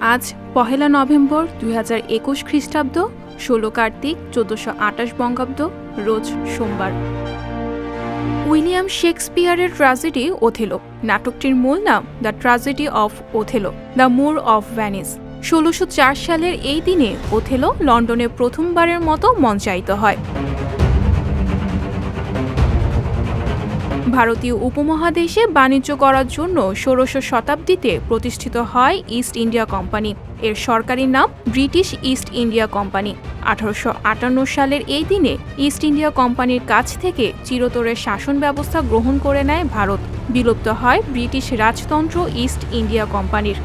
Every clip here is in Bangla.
আজ পহেলা নভেম্বর দুই হাজার একুশ খ্রিস্টাব্দ, ষোলো কার্তিক, চোদ্দশো আটাশ বঙ্গাব্দ, রোজ সোমবার। উইলিয়াম শেক্সপিয়ারের ট্রাজেডি ওথেলো। নাটকটির মূল নাম the tragedy of Othello, the Moor of Venice. ষোলোশো সালের এই দিনে ওথেলো লন্ডনে প্রথমবারের মতো মঞ্চায়িত হয়। ভারতীয় উপমহাদেশে বাণিজ্য করার জন্য ষোড়শ শতাব্দীতে প্রতিষ্ঠিত হয় ইস্ট ইন্ডিয়া কোম্পানি। এর সরকারি নাম ব্রিটিশ ইস্ট ইন্ডিয়া কোম্পানি। আঠারোশো আটান্ন সালের এই দিনে ইস্ট ইন্ডিয়া কোম্পানির কাছ থেকে চিরতরের শাসন ব্যবস্থা গ্রহণ করে নেয় ভারত। বিলুপ্ত হয় ব্রিটিশ রাজতন্ত্র ইস্ট ইন্ডিয়া কোম্পানির।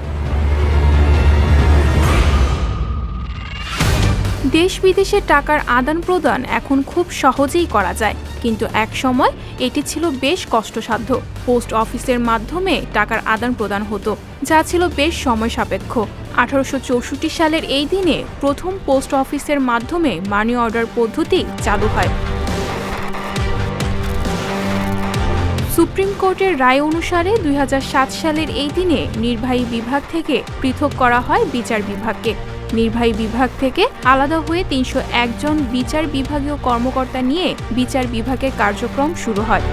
দেশ বিদেশে টাকার আদান প্রদান এখন খুব সহজেই করা যায়। কিন্তু এক সময় এটি ছিল বেশ কষ্টসাধ্য। পোস্ট অফিসের মাধ্যমে টাকার আদান প্রদান হতো, যা ছিল বেশ সময় সাপেক্ষ। আঠারোশো চৌষট্টি সালের এই দিনে প্রথম পোস্ট অফিসের মাধ্যমে মানি অর্ডার পদ্ধতি চালু হয়। সুপ্রিম কোর্টের রায় অনুসারে দুই হাজার সাত সালের এই দিনে নির্বাহী বিভাগ থেকে পৃথক করা হয় বিচার বিভাগকে। নির্বাহী বিভাগ থেকে আলাদা হয়ে তিনশো একজন বিচার বিভাগীয় কর্মকর্তা নিয়ে বিচার বিভাগের কার্যক্রম শুরু হয়।